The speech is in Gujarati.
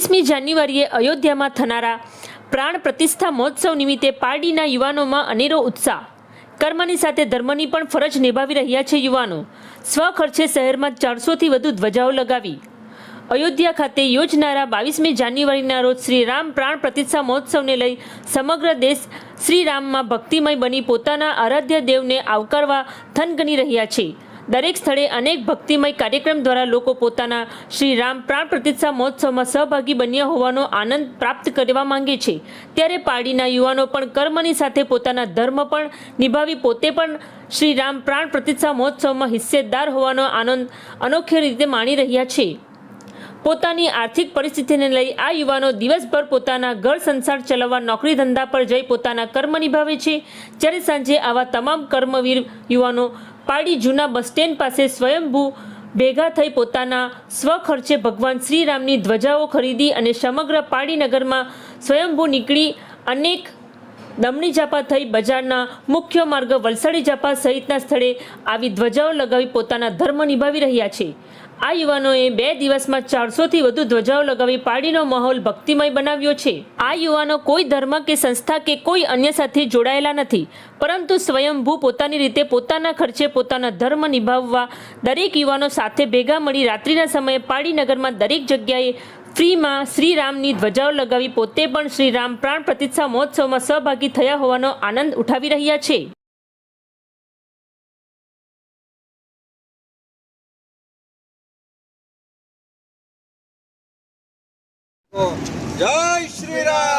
બાવીસમી જાન્યુઆરીએ અયોધ્યામાં થનારા પ્રાણ પ્રતિષ્ઠા મહોત્સવ નિમિત્તે પારડીના યુવાનોમાં અનેરો ઉત્સાહ. કર્મની સાથે ધર્મની પણ ફરજ નિભાવી રહ્યા છે યુવાનો. સ્વખર્ચે શહેરમાં ચારસોથી વધુ ધ્વજાઓ લગાવી. અયોધ્યા ખાતે યોજનારા બાવીસમી જાન્યુઆરીના રોજ શ્રી રામ પ્રાણ પ્રતિષ્ઠા મહોત્સવને લઈ સમગ્ર દેશ શ્રી રામમાં ભક્તિમય બની પોતાના આરાધ્ય દેવને આવકારવા થનગની રહ્યા છે. દરેક સ્થળે અનેક ભક્તિમય કાર્યક્રમ દ્વારા લોકો પોતાના શ્રી રામ પ્રાણ પ્રતિષ્ઠા મહોત્સવમાં સહભાગી બન્યા હોવાનો આનંદ પ્રાપ્ત કરવા માંગે છે. ત્યારે પાડીના યુવાનો પણ કર્મની સાથે પોતાના ધર્મ પણ નિભાવી પોતે પણ શ્રી રામ પ્રાણ પ્રતિષ્ઠા મહોત્સવમાં હિસ્સેદાર હોવાનો આનંદ અનોખી રીતે માણી રહ્યા છે. પોતાની આર્થિક પરિસ્થિતિને લઈ આ યુવાનો દિવસભર પોતાના ઘર સંસાર ચલાવવા નોકરી ધંધા પર જઈ પોતાના કર્મ નિભાવે છે. જ્યારે સાંજે આવા તમામ કર્મવીર યુવાનો પાડી જૂના બસ સ્ટેન્ડ પાસે સ્વયંભૂ ભેગા થઈ પોતાના સ્વખર્ચે ભગવાન શ્રીરામની ધ્વજાઓ ખરીદી અને સમગ્ર પાડીનગરમાં સ્વયંભૂ નીકળી અનેક દમણી જાપા થઈ બજારના મુખ્ય માર્ગ વલસાડી જાપા સહિતના સ્થળે આવી ધ્વજાઓ લગાવી પોતાના ધર્મ નિભાવી રહ્યા છે. આ યુવાનોએ બે દિવસમાં ચારસોથી વધુ ધ્વજાઓ લગાવી પાડીનો માહોલ ભક્તિમય બનાવ્યો છે. આ યુવાનો કોઈ ધર્મ કે સંસ્થા કે કોઈ અન્ય સાથે જોડાયેલા નથી, પરંતુ સ્વયંભૂ પોતાની રીતે પોતાના ખર્ચે પોતાના ધર્મ નિભાવવા દરેક યુવાનો સાથે ભેગા મળી રાત્રિના સમયે પાડીનગરમાં દરેક જગ્યાએ ફ્રીમાં શ્રીરામની ધ્વજાઓ લગાવી પોતે પણ શ્રીરામ પ્રાણ પ્રતિષ્ઠા મહોત્સવમાં સહભાગી થયા હોવાનો આનંદ ઉઠાવી રહ્યા છે. जय श्री राम